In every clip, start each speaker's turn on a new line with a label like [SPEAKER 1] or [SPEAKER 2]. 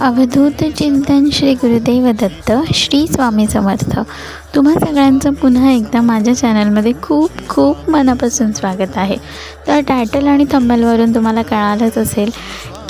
[SPEAKER 1] अवधूत चिंतन श्री गुरुदेव दत्त श्री स्वामी समर्थ. तुम्हा सगळ्यांचं पुन्हा एकदा माझ्या चॅनलमध्ये खूप खूप मनापासून स्वागत आहे. तर टायटल आणि थंबलवरून तुम्हाला कळालंच असेल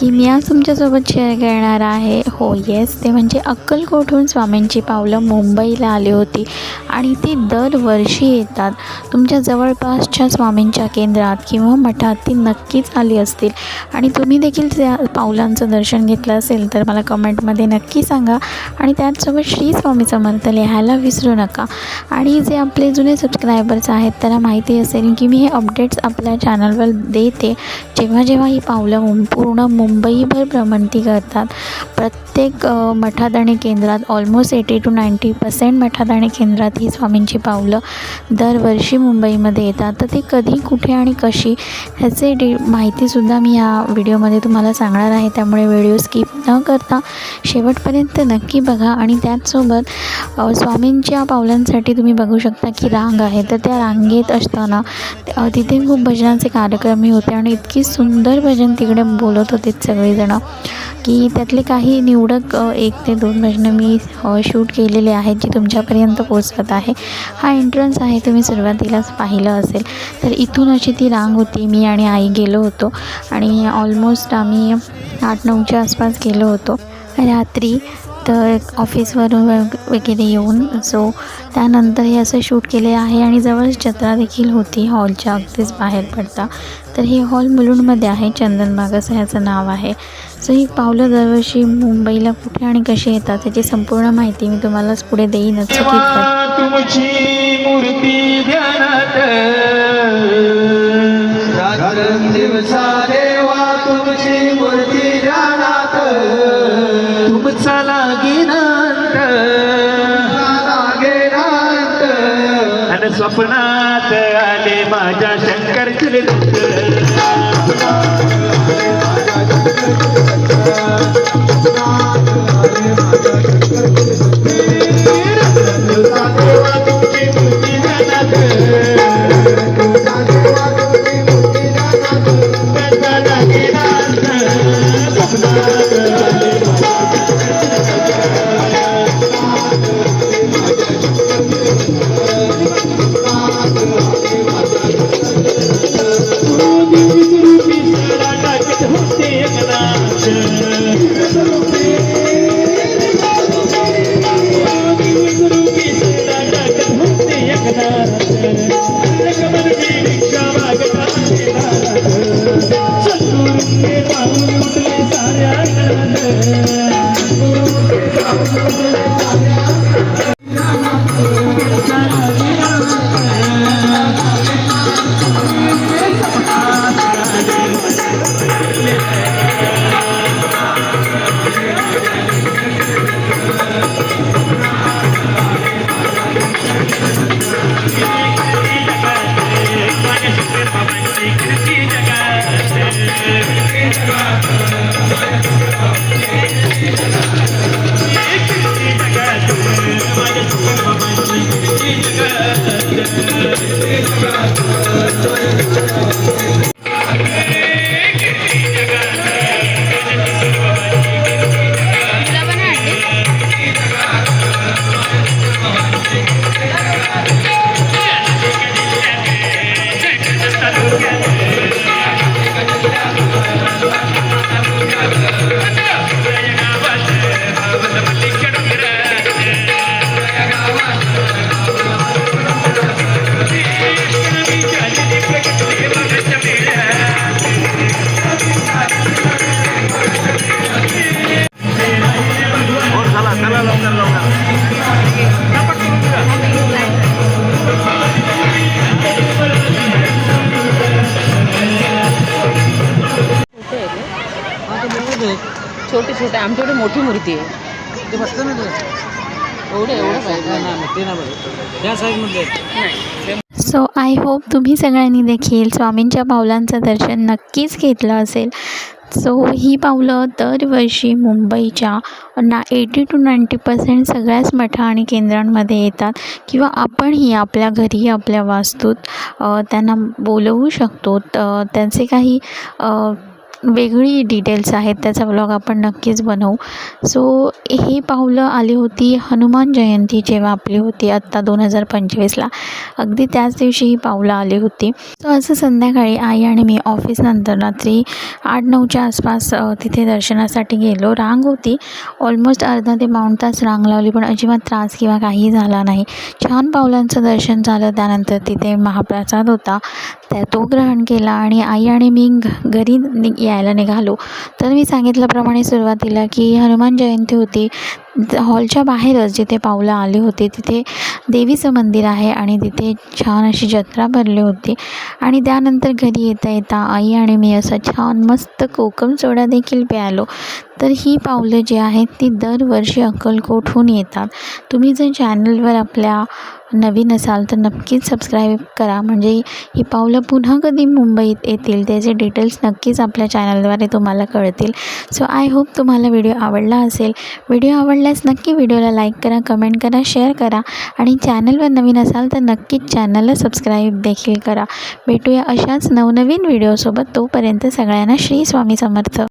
[SPEAKER 1] की मी आज तुमच्यासोबत शेअर करणार आहे. हो येस ते म्हणजे अक्कलकोटहून स्वामींची पावलं मुंबईला आली होती. आणि ती दरवर्षी येतात. तुमच्या जवळपासच्या स्वामींच्या केंद्रात किंवा मठात ती नक्कीच आली असतील. आणि तुम्ही देखील त्या पावलांचं दर्शन घेतलं असेल तर मला कमेंटमध्ये नक्की सांगा. आणि त्याचसोबत श्री स्वामी समर्थ लिहायला विसरू नका. आणि जे आपले जुने सबस्क्रायबर्स आहेत त्याला माहिती असेल की मी हे अपडेट्स आपल्या चॅनलवर देते. जेव्हा जेव्हा ही पावलं मुं पूर्ण मुंबईभर भ्रमंती करतात. प्रत्येक मठात आणि केंद्रात almost eighty two ninety percent मठात आणि केंद्रात ही स्वामींची पावलं दरवर्षी मुंबईमध्ये येतात. तर ती कधी कुठे आणि कशी ह्याचे डि माहितीसुद्धा मी या व्हिडिओमध्ये तुम्हाला सांगणार आहे. त्यामुळे व्हिडिओ स्किप न करता शेवटपर्यंत नक्की बघा आणि त्याचसोबत स्वामींच्या पावलांसाठी तुम्ही बघू शकता की रांग आहे. तर त्या रांगेत असताना तिथे खूप भजनांचे कार्यक्रमही होते आणि इतकी सुंदर भजन तिकडे बोलत होते. सगळेजणं की त्यातले काही निवडक एक ते दोन भजनं मी शूट केलेले आहेत जी तुमच्यापर्यंत पोचवत आहे. हा एंट्रन्स आहे तुम्ही सुरुवातीलाच पाहिलं असेल. तर इथून अशी ती रांग होती मी आणि आई गेलो होतो. आणि ऑलमोस्ट आम्ही आठ नऊच्या आसपास गेलो होतो. रात्री तर ऑफिसवरून वगैरे येऊन सो त्यानंतर हे असं शूट केले आहे आणि जवळच जत्रा देखील होती हॉलच्या अगदीच बाहेर पडता. तर हे हॉल मुलुंडमध्ये आहे चंदनबाग असं ह्याचं नाव आहे. सो ही पावलं दरवर्षी मुंबईला कुठे आणि कशी येतात त्याची संपूर्ण माहिती मी तुम्हालाच पुढे देईनच. So
[SPEAKER 2] स्वप्नात आले माझ्या शंकर श्री Thank you.
[SPEAKER 3] छोटे छोटे आमच्याकडे मोठी मूर्ती आहे.
[SPEAKER 4] ते बसतं ना
[SPEAKER 3] एवढं एवढं पाहिजे
[SPEAKER 4] नाही नाही ते नाही बघ त्या साईजमध्ये
[SPEAKER 3] नाही ते
[SPEAKER 1] सो आय होप तुम्ही सगळ्यांनी देखील स्वामींच्या पावलांचं दर्शन नक्कीच घेतलं असेल. सो ही पावलं दरवर्षी मुंबईच्या ना एटी टू नाईंटी पर्सेंट सगळ्याच मठा आणि केंद्रांमध्ये येतात किंवा आपणही आपल्या घरी आपल्या वास्तूत त्यांना बोलवू शकतो. त त्यांचे काही वेगळी डिटेल्स आहेत त्याचा ब्लॉग आपण नक्कीच बनवू. सो ही पावलं आली होती हनुमान जयंती जेव्हा आपली होती आत्ता दोन हजार पंचवीसला. अगदी त्याच दिवशी ही पावलं आली होती. सो असं संध्याकाळी आई आणि मी ऑफिसनंतर रात्री आठ नऊच्या आसपास तिथे दर्शनासाठी गेलो. रांग होती. ऑलमोस्ट अर्धा ते पाऊण तास रांग लावली पण अजिबात त्रास किंवा काही झाला नाही. छान पावलांचं दर्शन झालं. त्यानंतर तिथे महाप्रसाद होता. त्या तो ग्रहण केला आणि आई आणि मी घ घरी नि यायला निघालो. तर मी सांगितल्याप्रमाणे सुरुवातीला की हनुमान जयंती होती. हॉलच्या बाहेरच जिथे पावलं आली होती तिथे देवीचं मंदिर आहे आणि तिथे छान अशी जत्रा भरली होती. आणि त्यानंतर घरी येता येता आई आणि मी असं छान मस्त कोकम सोडा देखील प्यालो. तर ही पावलं जी आहेत ती दरवर्षी अक्कलकोटहून येतात. तुम्ही जर चॅनलवर आपल्या नवीन असाल तर नक्कीच सबस्क्राईब करा. म्हणजे ही पावलं पुन्हा कधी मुंबईत येतील त्याचे डिटेल्स नक्कीच आपल्या चॅनलद्वारे तुम्हाला कळतील. सो आय होप तुम्हाला व्हिडिओ आवडला असेल. व्हिडिओ आवडला आवडल्यास नक्की व्हिडिओला लाईक करा कमेंट करा शेअर करा आणि चॅनलवर नवीन असाल तर नक्कीच चॅनलला सबस्क्राईब देखील करा. भेटूया अशाच नवनवीन व्हिडिओसोबत तोपर्यंत सगळ्यांना श्री स्वामी समर्थ.